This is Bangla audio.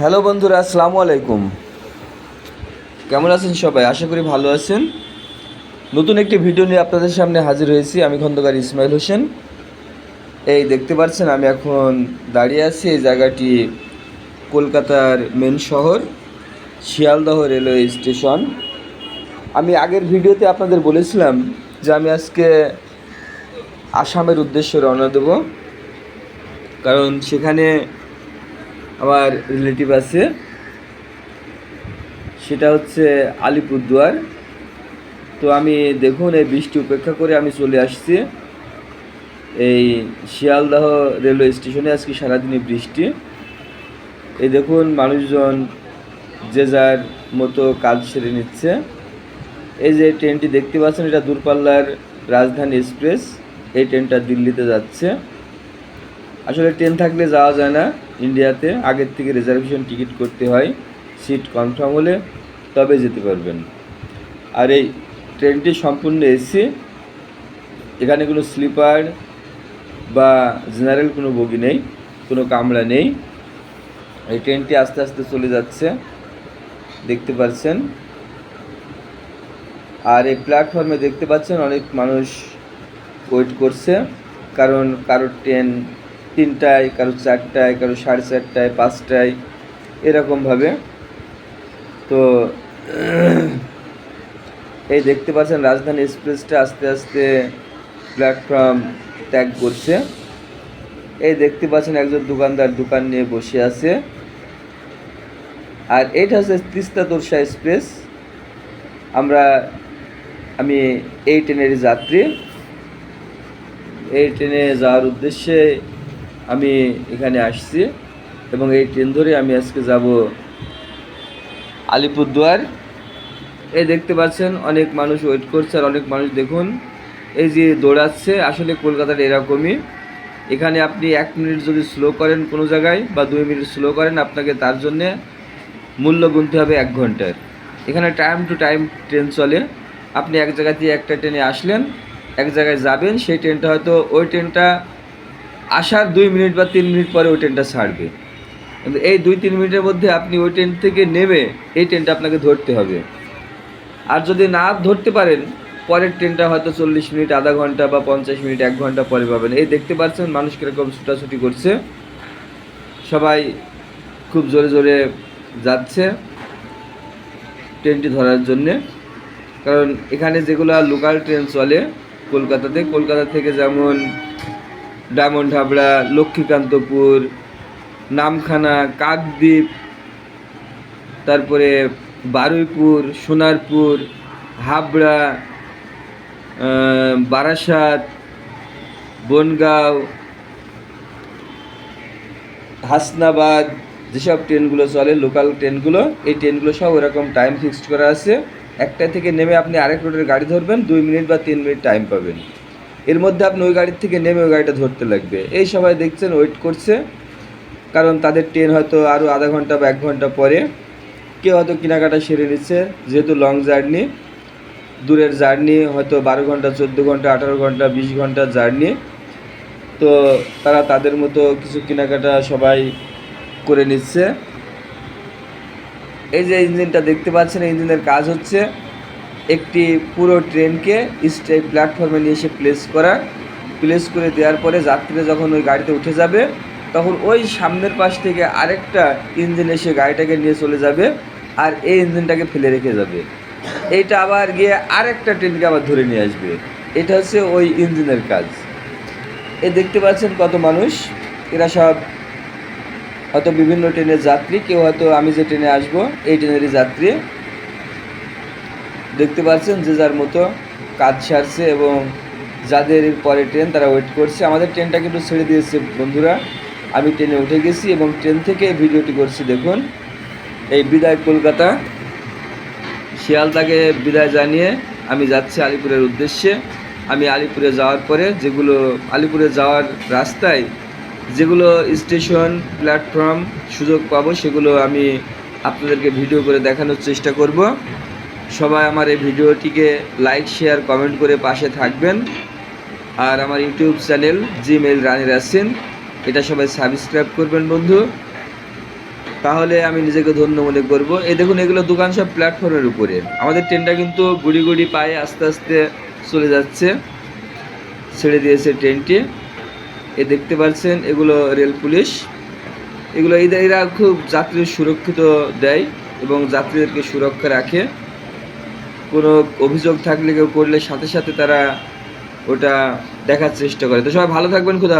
হ্যালো বন্ধুরা, আসসালামু আলাইকুম। কেমন আছেন সবাই? আশা করি ভালো আছেন। নতুন একটি ভিডিও নিয়ে আপনাদের সামনে হাজির হয়েছি। আমি খন্দকার ইসমাইল হোসেন। এই দেখতে পাচ্ছেন, আমি এখন দাঁড়িয়ে আছি এই জায়গাটি কলকাতার মেন শহর, শিয়ালদহ রেলওয়ে স্টেশন। আমি আগের ভিডিওতে আপনাদের বলেছিলাম যে আমি আজকে আসামের উদ্দেশ্যে রওনা দেব। কারণ সেখানে আমার রিলেটিভ আছে। সেটা হচ্ছে আলিপুরদুয়ার। তো আমি দেখুন, এই বৃষ্টি উপেক্ষা করে আমি চলে আসছি। এই শিয়ালদাহ রেলওয়ে স্টেশনে আজকে সারাদিনই বৃষ্টি। এই দেখুন, মানুষজন যে যার মতো কাজ সেরে নিচ্ছে। এই যে ট্রেনটি দেখতে পাচ্ছেন, এটা দূরপাল্লার রাজধানী এক্সপ্রেস। এই ট্রেনটা দিল্লিতে যাচ্ছে। আসলে ট্রেন থাকলে যাওয়া যায় না ইন্ডিয়াতে আগের থেকে রিজার্ভেশন টিকিট করতে হয়। সিট কনফার্ম হলে তবে যেতে পারবেন। আর এই ট্রেনটি সম্পূর্ণ এসি এখানে কোনো স্লিপার বা জেনারেল কোনো বগি নেই, কোনো কামরা নেই। এই ট্রেনটি আস্তে আস্তে চলে যাচ্ছে। দেখতে পাচ্ছেন। আর এই প্ল্যাটফর্মে দেখতে পাচ্ছেন অনেক মানুষ ওয়েট করছে। কারণ কারোর ট্রেন তিনটায়, কারও চারটায়, কারও সাড়ে চারটায়, পাঁচটায়, এরকমভাবে। তো, এই দেখতে পাচ্ছেন, রাজধানী এক্সপ্রেসটা আস্তে আস্তে প্ল্যাটফর্ম ত্যাগ করছে। এই দেখতে পাচ্ছেন, একজন দোকানদার দোকান নিয়ে বসে আছে। আর এটা হচ্ছে তিস্তা তোরসা এক্সপ্রেস। আমরা, আমি এই ট্রেনের যাত্রী। এই ট্রেনে যাওয়ার উদ্দেশ্যে আমি এখানে আসছি এবং এই ট্রেন ধরে আমি আজকে যাব আলিপুরদুয়ার। এই দেখতে পাচ্ছেন, অনেক মানুষ ওয়েট করছে আর অনেক মানুষ দেখুন, এই যে দৌড়াচ্ছে, আসলে কলকাতার এরকমই। এখানে আপনি এক মিনিট যদি স্লো করেন কোনো জায়গায় বা দুই মিনিট স্লো করেন, আপনাকে তার জন্যে মূল্য গুনতে হবে এক ঘণ্টার। এখানে টাইম টু টাইম ট্রেন চলে। আপনি এক জায়গা দিয়ে একটা ট্রেনে আসলেন, এক জায়গায় যাবেন, সেই ট্রেনটা হয়তো ওই ট্রেনটা আসার দুই মিনিট বা তিন মিনিট পরে ওই ট্রেনটা ছাড়বে। কিন্তু এই দুই, তিন মিনিটের মধ্যে আপনি ওই ট্রেন থেকে নেমে এই ট্রেনটা আপনাকে ধরতে হবে। আর যদি না ধরতে পারেন, পরের ট্রেনটা হয়তো চল্লিশ মিনিট, আধা ঘণ্টা বা পঞ্চাশ মিনিট, এক ঘণ্টা পরে পাবেন। এই দেখতে পাচ্ছেন, মানুষ কীরকম ছুটাছুটি করছে। সবাই খুব জোরে জোরে যাচ্ছে ট্রেনটি ধরার জন্যে। কারণ এখানে যেগুলো লোকাল ট্রেন চলে কলকাতাতে, কলকাতা থেকে যেমন ডায়মন্ড হাবড়া, লক্ষ্মীকান্তপুর, নামখানা, কাকদ্বীপ, তারপরে বারুইপুর, সোনারপুর, হাবড়া বারাসাত, বনগাঁও, হাসনাবাদ, যেসব ট্রেনগুলো চলে লোকাল ট্রেনগুলো, এই ট্রেনগুলো সব ওরকম টাইম ফিক্সড করা আছে। একটা থেকে নেমে আপনি আরেক রোডের গাড়ি ধরবেন, দুই মিনিট বা তিন মিনিট টাইম পাবেন। এর মধ্যে আপনি ওই গাড়ির থেকে নেমে ওই গাড়িটা ধরতে লাগবে। এই সবাই দেখছেন ওয়েট করছে। কারণ তাদের ট্রেন হয়তো আরও আধা ঘণ্টা বা এক ঘণ্টা পরে কেউ হয়তো কেনাকাটা সেরে নিচ্ছে, যেহেতু লং জার্নি দূরের জার্নি হয়তো বারো ঘণ্টা, চোদ্দ ঘণ্টা, আঠারো ঘণ্টা, বিশ ঘণ্টার জার্নি তো তারা তাদের মতো কিছু কেনাকাটা সবাই করে নিচ্ছে। এই যে ইঞ্জিনটা দেখতে পাচ্ছেন ইঞ্জিনের কাজ হচ্ছে। একটি পুরো ট্রেনকে স্টে প্ল্যাটফর্মে নিয়ে এসে প্লেস করা। প্লেস করে দেওয়ার পরে যাত্রীরা যখন ওই গাড়িতে উঠে যাবে, তখন ওই সামনের পাশ থেকে আরেকটা ইঞ্জিন এসে গাড়িটাকে নিয়ে চলে যাবে আর এই ইঞ্জিনটাকে ফেলে রেখে যাবে। এইটা আবার গিয়ে আরেকটা ট্রেনকে আবার ধরে নিয়ে আসবে। এটা হচ্ছে ওই ইঞ্জিনের কাজ। এ দেখতে পাচ্ছেন কত মানুষ। এরা সব হয়তো বিভিন্ন ট্রেনের যাত্রী। কেউ হয়তো আমি যে ট্রেনে আসব, এই ট্রেনেরই যাত্রী। দেখতে পাচ্ছেন যে যার মতো কাজ সারছে এবং যাদের পরে ট্রেন তারা ওয়েট করছে। আমাদের ট্রেনটা কিন্তু ছেড়ে দিয়েছে, বন্ধুরা। আমি ট্রেনে উঠে গেছি এবং ট্রেন থেকে ভিডিওটি করছি, দেখুন। এই বিদায় কলকাতা। শিয়ালদাকে বিদায় জানিয়ে আমি যাচ্ছি আলিপুরের উদ্দেশ্যে। আমি আলিপুরে যাওয়ার পরে যেগুলো, আলিপুরে যাওয়ার রাস্তায় যেগুলো স্টেশন প্ল্যাটফর্ম সুযোগ পাবো, সেগুলো আমি আপনাদেরকে ভিডিও করে দেখানোর চেষ্টা করব। সবাই আমার এই ভিডিওটিকে লাইক শেয়ার কমেন্ট করে পাশে থাকবেন। আর আমার ইউটিউব চ্যানেল জিমেল রানি রাসিন, এটা সবাই সাবস্ক্রাইব করবেন বন্ধু। তাহলে আমি নিজেকে ধন্য মনে করব। এই দেখুন, এগুলো দোকান সব প্ল্যাটফর্মের উপরে। আমাদের ট্রেনটা কিন্তু গুড়ি গুড়ি পায়ে আস্তে আস্তে চলে যাচ্ছে। ছেড়ে দিয়েছে ট্রেনটি এ দেখতে পাচ্ছেন, এগুলো রেল পুলিশ এগুলো এরা খুব যাত্রী সুরক্ষিত দেয় এবং যাত্রীদেরকে সুরক্ষা রাখে। কোনো অভিযোগ থাকলে কেউ করলে সাথে সাথে তারা ওটা দেখার চেষ্টা করে। তো সবাই ভালো থাকবেন, খুদা